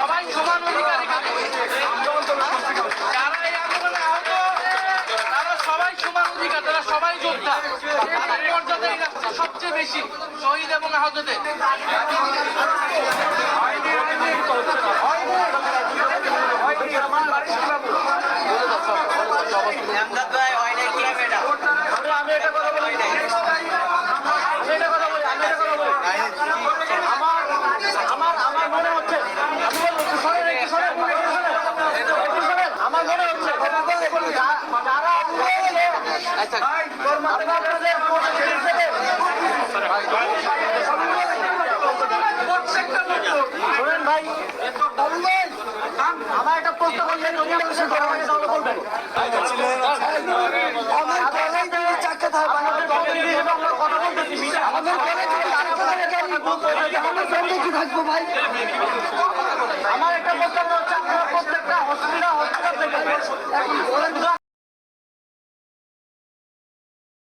সবাই সমান অধিকারী সবাই সমান অধিকার সবাই যোদ্ধা তাদের মর্যাদা এই রাষ্ট্রে সবচেয়ে বেশি শহীদ এবং আহতদের আমার একটা আমার একটা প্রস্তাব হচ্ছে আপনারা প্রত্যেকটা অসুবিধা হসপিটাল